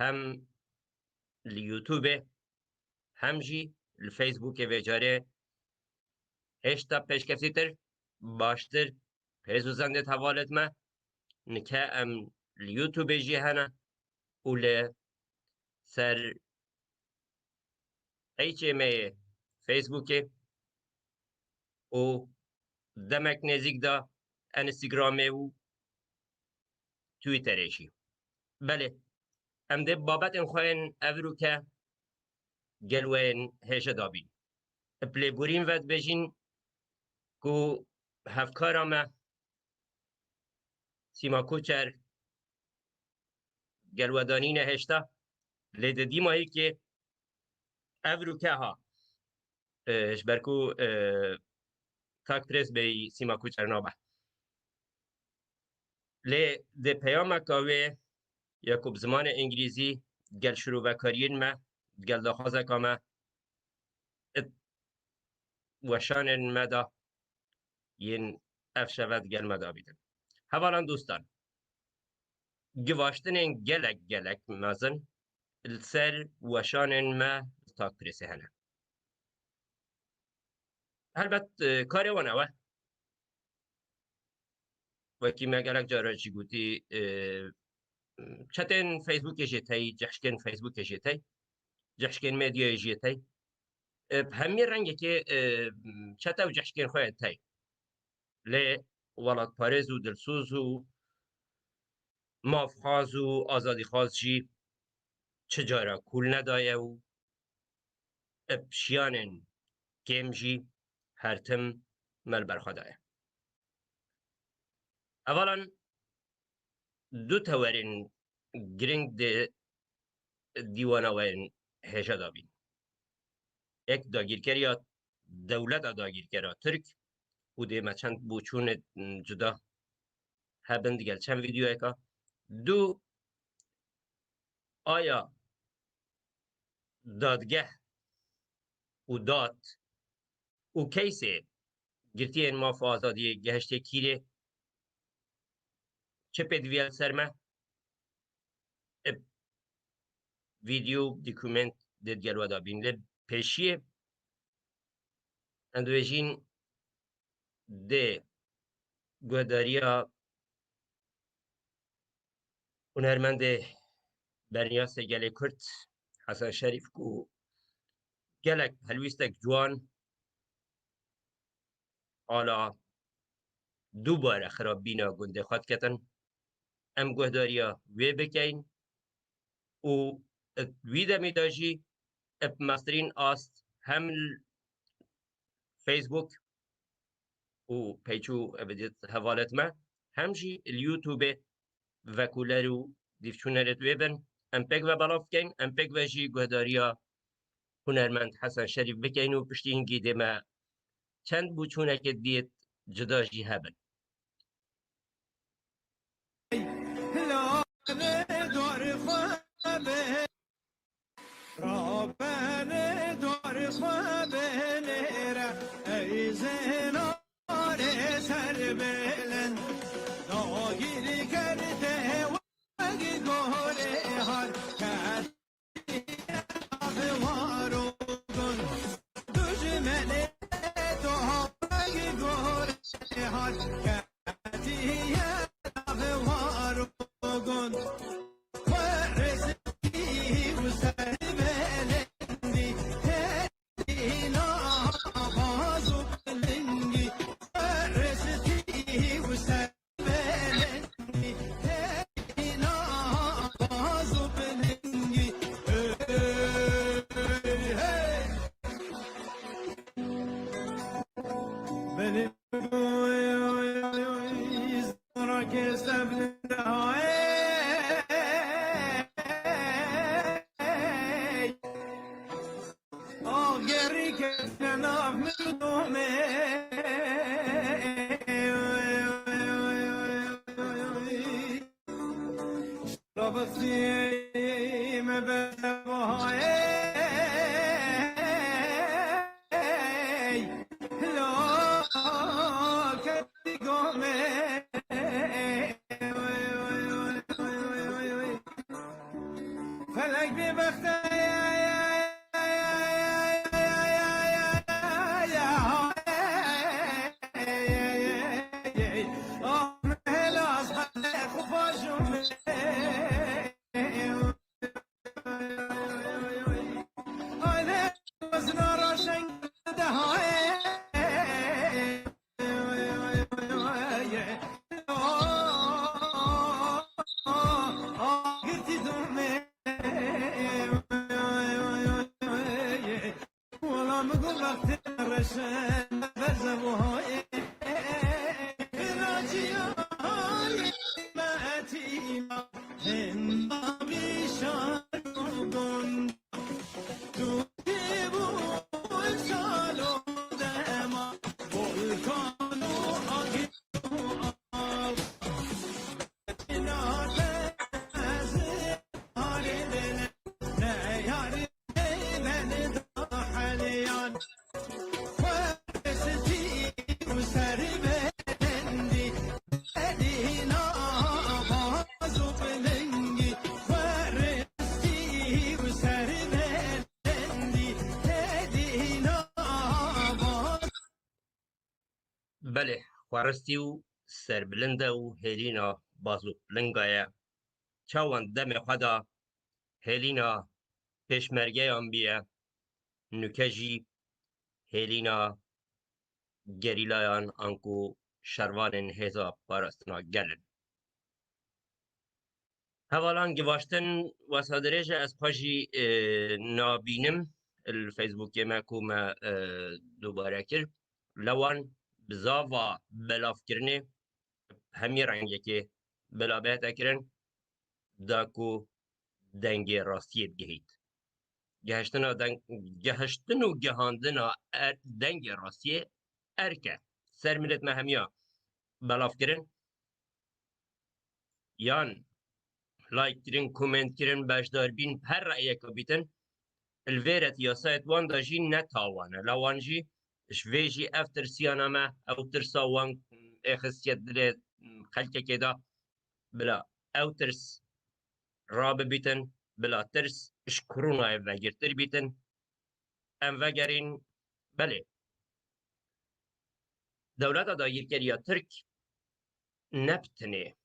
هم لیوتیوب هم جی الفیسبوک و جاره هشتا پیشکسی تر باشتر. پیزوزنده توالت ما. نکه ام لیوتیوب جی هنه. اول سر ایچ ام فیسبوک. و دمک نزیک دا انستگرام و تویترشی بله. ام ده بابت ان خوین اورو که گلوین هیشه دابین. پلی بورین ود بجین کو هفکارا ما سیما کوچر گلودانین هشتا. لیده دی ماهی که اورو که ها. برکو کاک پرس بی سیما کوچر نابه. یکوب زمان انگلیزی گل شروع و کارین ما گل دخوازه کامه وشان مدا ین اف شود گل مدا بیدن. حوالا دوستان گواشتن گلک گلک مازن السر وشان ما تاک پرسه هنه. البت کاری وانوه وکی مگلک جارا چی گوتی چتن فیسبوک جیتای جشکن فیسبوک جیتای جشکن مدیا جیتای همین رنگی که چتا و جشکن خواهد تای. لی ولاد پارز و دلسوز و مافخاز و آزادی خواز جی چجارا کول ندایه و شیانن گیم جی هرتم مل برخدایه اولا دو تورین گرنگ ده دیوانوین هجا دابین یک داگیرکری دولت داگیرکرا ترک و ده ما چند بوچون جدا هبن دیگل چند ویدیو اکا دو آیا دادگه و داد و کیسه گرتی این ما آزادی گهشته چه پدویل سرمه ویدیو دیکومنت دید گلو دا بین لب پیشیه اندویجین ده گوداریا. هنرمند برنیاس گل کرد حسن شریف کو. گلک هلویستک جوان. حالا دوباره خراب بینا گنده خواد کتن. ام گهداریا. وی بکین و وی اپ مسترین آست هم فیسبوک و پیچو ابدیت حوالت ما همجی اليوتیوب و کولرو دیفچونرت ویبن ام پک و بلاف کن ام پک و جی گهداریا هنرمند حسن شریف بکین و پشتی هنگی دما چند بوچونه که دیت جدا بلند داگیر کرده وگی گوره هر Love a me. خوارستی و سربلنده و هلینا بازو لنگایه چاوان دم خدا هلینا پشمرگه هم بیه نکجی هلینا گریلایان انکو شروان هزا پارستنا گلن هوالان گواشتن و صادرش از پاجی اه، نابینم الفیسبوک ما دوباره کرد لوان بزاوا بلاف کرنه همی رنگه که بلابه تکرن داکو دنگ راستی بگهید گهشتن دنگ گهشتن و گهاندن ار دنگ راستی ارکه سر ملت مهمیا بلاف کرن یان لایک کرن کومنت کرن باشدار بین پر رأیه که بیتن الویرت یا سایت وان دا جی نتاوانه لوان جی شفيجي افتر ترسيانما أو ترسا وان اخس يدري خلك كده بلا أو ترس راب بيتن بلا ترس شكرونا افاجر ام انفاجرين بله. دولة دا يركريا ترك نبتني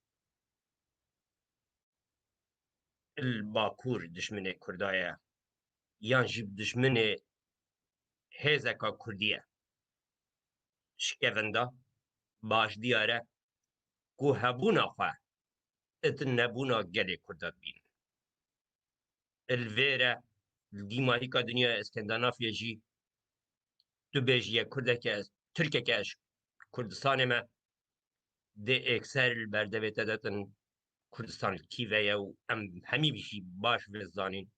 الباكور دشمنه كردايا يان جيب دشمنه هزكا كرديه شکونده باش دیاره کو هبونا خواه ات نبونا گله کردات بین. الویره دیماری که دنیا اسکندنافیا جی تو بیجیه کرده که از ترکه که از کردستان ما ده اکسر البرده تدتن کردستان کیوه و ام باش وزانین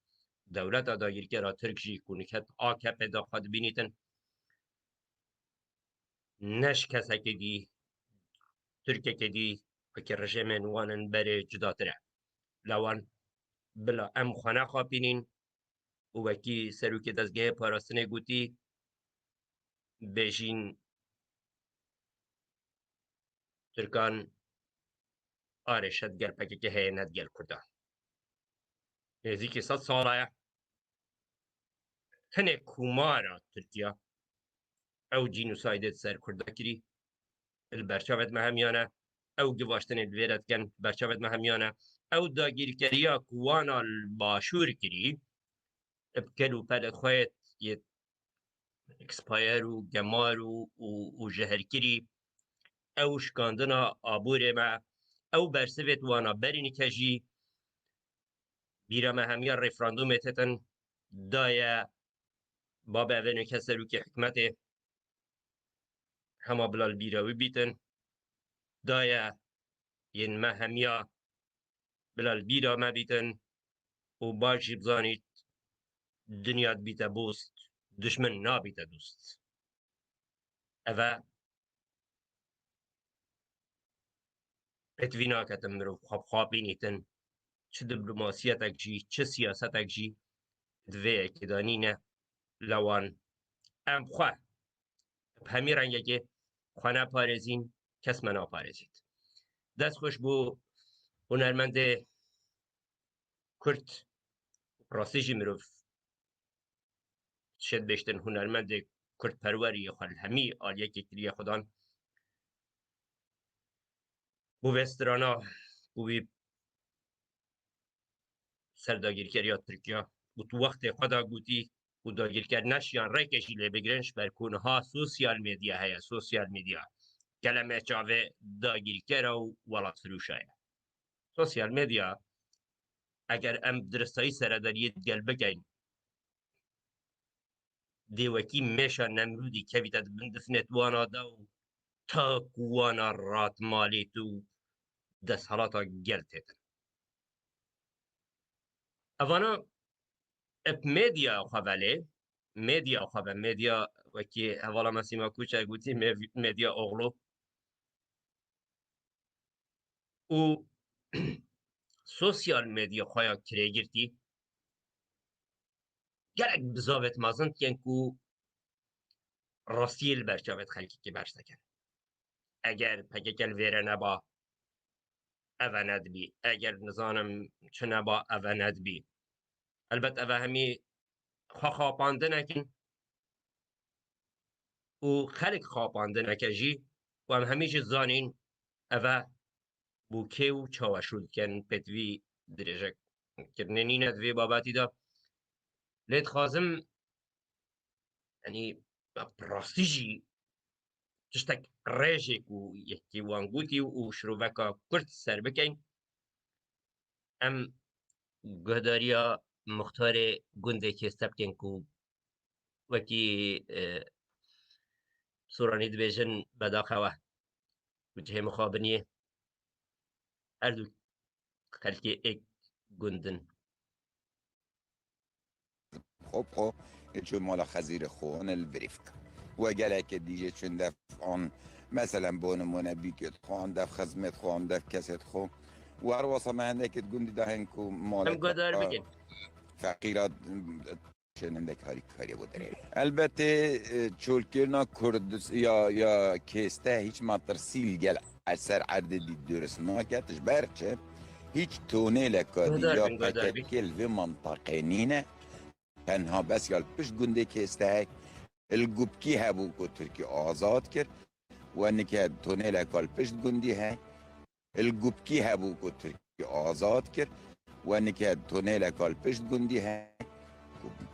دولت داگیرکرا ترک جی کنکت آکپ دا خود بینیتن. نش کسا که دی ترکه که دی وکی رژیم وانن بره جدا تره لوان بلا ام خانه خواه بینین و وکی سروک دزگه پاراستنه گوتی بیشین ترکان آرشت گل پکه که هینت گل کرده نزدیک صد ساله هنه کومارا او جینوسایدت سر کرده کری البرچاوت مهمیانه او گواشتن الویرت کن برچاوت مهمیانه او داگیر کریا کوانا الباشور کری ابکلو پلت خواهد یه اکسپایر و گمار و, و, و کری او شکاندنا آبور ما او برسوت وانا برینی کجی بیرا ما همیا رفراندوم تتن دایا باب اولو کسرو که حکمت هما بلال بیراوی بیتن دایا ین ما همیا بلال بیرا ما بیتن و باشی بزانید دنیات بیتا بوست دشمن نابیتا دوست اوه اتوینا کتن مرو خواب خواب بینیتن چه دیپلوماسیتک جی چه سیاستک جی دوی که دانینه لوان ام خواه همی رنگه خانه پارزین کس من پارزید دست خوش بو هنرمند کرد راستی جی مروف شد بشتن هنرمند کرد پروری خال همی آلیه کلیه خودان بو وسترانا بو بی سرداگیرکریا ترکیه بو تو وقت خدا گوتی. بو داگیرکر نشیان ری کشی بگرنش بر کونها سوسیال میدیا هیا سوسیال میدیا. کلمه چاوه داگیرکر و ولات فروش هیا سوسیال میدیا اگر ام درستایی سرداریت گل بگین دیوکی میشا نمرودی که بیتد بندفنت وانا دا و تا وانا رات مالی تو دست حالاتا گل تیتن. اوانا اپ میدیا خواهله میدیا خواه میدیا وکی حوالا مسیما کوچه گوتی می- میدیا اغلو. و سوسیال میدیا خواهیا کره گرتی. گرک بزاوت مازن کن کو راستیل برچاوت خلکی که برسکن اگر پککل ویره نبا اوند بی اگر نزانم چه نبا اوند بی البته اوه همی خوا خواپانده نکن. و خلق خواپانده نکجی و هم همیشه زانین. اوه بوکه و چاوشود کن پتوی درجه کرننی ندوی باباتی دا. لید خازم یعنی راستی جی تشتك ريجيك ويحكي وانقوتي وشروبكا كرت سر بكين ام قدريا مختار گنده که سبکن کو وکی سورانی مختۆرێ بدا خواه و جه وەکی سوڕانی دبێژن بەداخەوە وجهێمەخوا بنیە هەردوو خەلکی ئێک گوندن خۆبخۆ چون مۆڵە خەزیرە خۆن البریفک وەگەلێکە دیژێ چون دەفعۆن مەسەلەم بۆ نمونە بیکێت خۆن دەف خزمێت خۆم دەف کەسێت خۆم وەڕوەسەمە گندی دهن داهێنک مالا هم گدار بگەن فقیرات شنندک هاری کاری بودره البته چولکرنا کردس یا یا کسته هیچ مطرسیل گل اثر عددی درست ناکتش برچه هیچ تونه لکادی قدر یا بین، قدر بین. پکت کل و منطقه نینه تنها بس یال پشت گنده کسته الگوبکی هبو کو ترکی آزاد کرد و انکه تونه لکال پشت گندی های الگوبکی هبو کو ترکی آزاد کرد وانی که تونل کال پشت گندی هن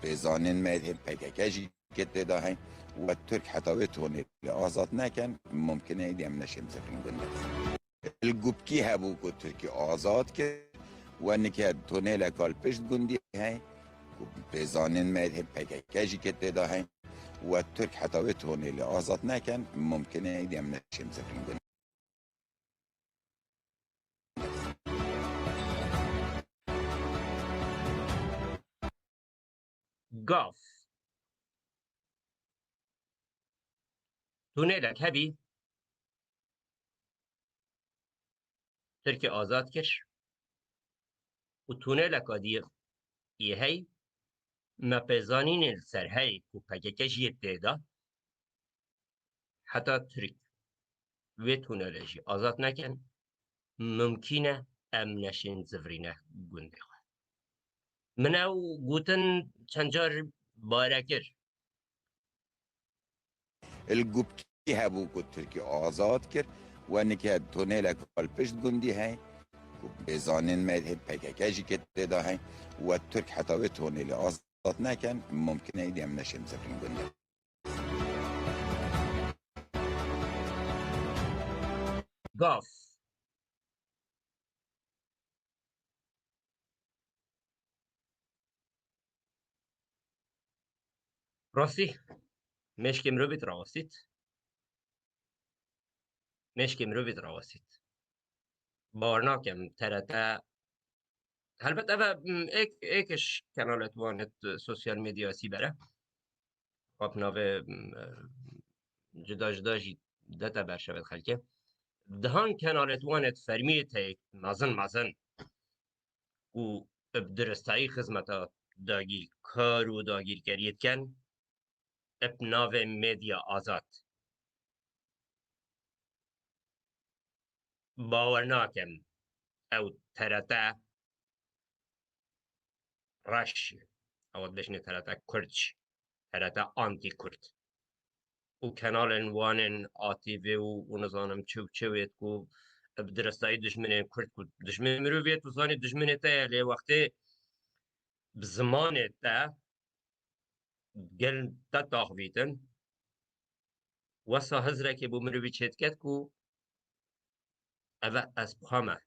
بزانین مید هن پیککجی کتی دا هن و ترک حتا به تونل آزاد نکن ممکنه ایدی هم نشیم زفرین گنده الگوبکی ها بو که ترکی آزاد که وان که تونل کال پشت گندی هن بزانین مید هن پیککجی کتی دا هن و ترک حتا به تونل آزاد نکن ممکنه ایدی هم نشیم زفرین گنده گاف. تونیلک هبی ترکی آزاد کش. و تونیلک آدی یه هی. مپزانین سر هی کو پککش یه دیدا حتی ترک و تونیلجی آزاد نکن. ممکنه ام نشین زفرینه گنده من ئەو گوتن چەند بارکر. بارەکرد ها بو کو ترکی آزاد کرد و نکه وەنێکی تونێلە پشت گوندی هەی بێزانین مید هێت پەکەکەژی که تێدا های و ترک حتاوێ تونێلی نکن ممکنه ممکنە دێم نەشێم زەفرین گوندی گاف. راستی مشکم راستید مشکم رو راستید بارناکم ترتا. البته و ایک ایکش کانالت وانت سوسیال میدیا سی بره. خب ناوه جدا جدا جی دتا بر شود خلکه. دهان کانالت وانت فرمیت هیک مزن مزن. و بدرستایی خدمتا داگیر کار و داگیر گریت کن. ناو میدیا آزاد. باور ناکم او ترتا ڕەش ئەوە بشنێ تەرەتە کوردچ تەرەتە ئانتی کورد و کەناڵێن وانێن ئاتیڤێ و و نزانم چ و چوێت و درستایی دژمنێن کورد و دژمن مرۆڤێت و زانی دژمنێتەیە لێ وەختێ زمانێت گل تا تاخبیتن وصا هزره که بو مروی چهت کت کو؟ او از بخامه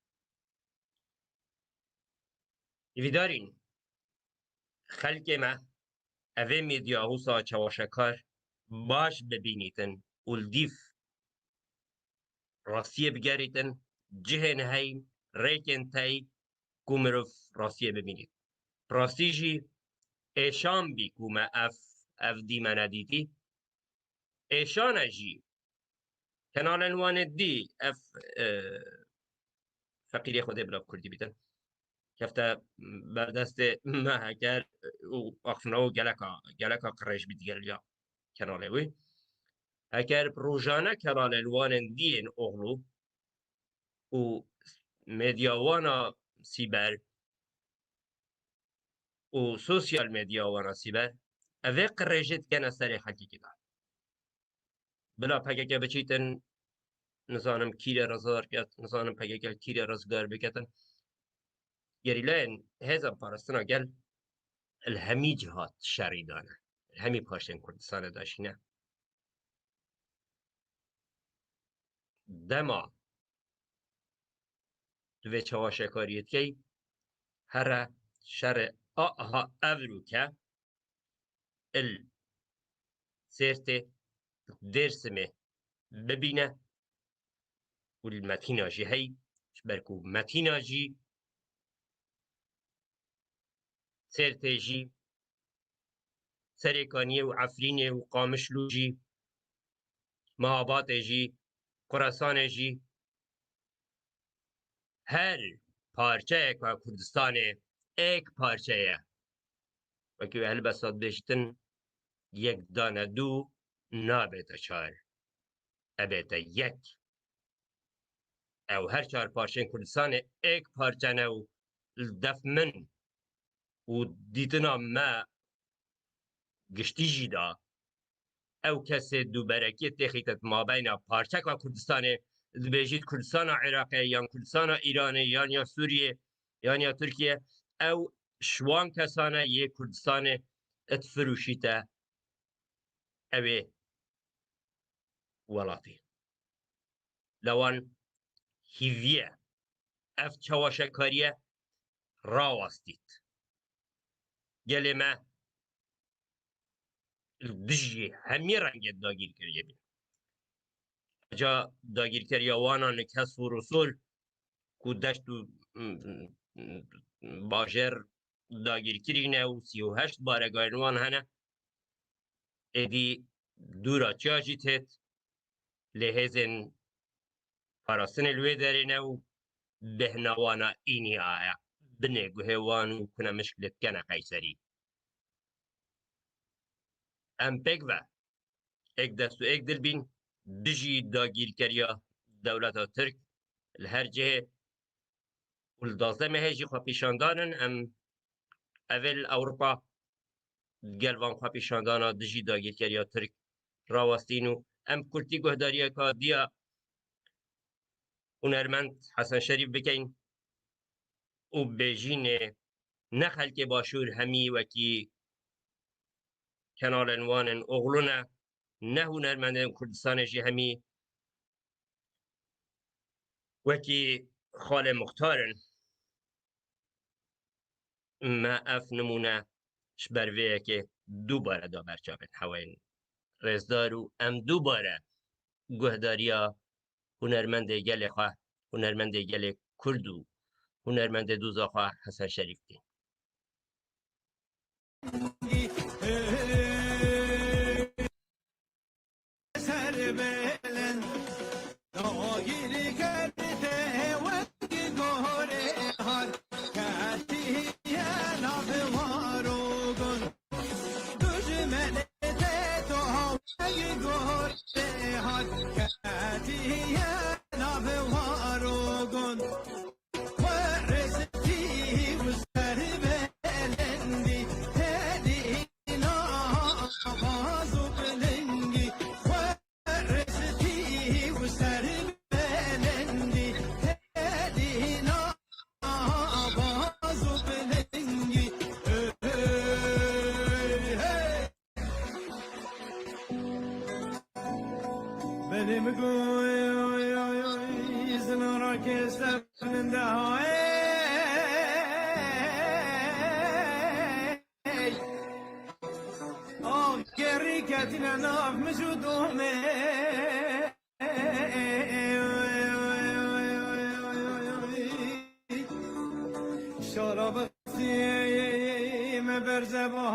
ایوی دارین؟ خلک ما اوه میدیا اوسا چواشکار باش ببینیتن. او دیف راسیه بگریتن. جه نهی ریکن تایی کومروف راسیه ببینید. راسیجی ایشان بی کوم اف اف دی دیدی ایشان اجی کنال انوان دی اف فقیری خود ابراب کردی بیدن کفته بردست ما اگر او اخنا و گلکا گلکا قرش بید گل یا کنال اگر روزانه کنال انوان دی این اغلو او میدیاوانا سیبر و سوسیال میدیا و رسیبه اوه قریجه تیه نصر حقیقی دار بلا پاکه بچیتن نزانم کیر رزار کت نزانم پاکه که رزگار بکتن. گریلین هزم پارستانا گل الهمی جهات شری دانه. الهمی پاشتن کردستان داشینه. دما. دوه چواشه کاریت که هره شر آها اورو که ال. سرت درسمه. ببینه. و المتینا جی هی برکو؟ متینا جی. سرتێژی سەرێکانیە و ئەفرینێ و قامشلوژی مەهاباتێژی ek parçaya. Wekî helbesat bêjtin yek dane du nabete çar. Ebete yek. Ew her çar parçên Kurdistanê ek parça ne û def min û dîtina me giştî jî da ew kesê duberekê têxîte mabeyna parçeka Kurdistanê dibêjît Kurdistana Iraqê yan Kurdistana İranê yan ya Sûriye yan ya Türkiye او شوان کسانه یه کردستان ات فروشی تا ولاتی لوان هیویه اف چواشکاریه راوستید گلی ما دجی همی رنگ داگیر کریه بین. اجا داگیر کریه کس و رسول کودشت و باجر داگیر باژێر داگیرکردینە و هشت باره گاینوان هنه. بارەگایوان دورا ئێدی دوورە چیاژی تێت لێ هێزن پاراستنە لێ دەرێنە و بهناوانە ئینی ئاە بنێ گوهێوان و کونە مشکلتکەنە قەیسەری ئەم پێک بە ئێک دەست و بین دەبین داگیر کریا دولتا ترک الهر هەرجێ اول دوازده مهی جی ام اول اروپا گلوان خوابیشاندن آدجی داغی تیاری اترک راواستینو ام کلی گهداری کادیا اون ارمنت حسن شریف بکن او بیجین نخل که باشور همی وکی کی کنال انوان اغلونه نه هنرمند کردستان جی همی وکی خال مختارن. ما اف نمونه شبروه که دوباره دابر چاپن هواین رزدارو ام دوباره گهداریا هنرمند گل خواه هنرمند گل کردو هنرمند دوزا خواه حسن شریف دی. benim gözün orkestrinde Oh geri kedine naf ah, mecudume Şarabı siyeyim berzeban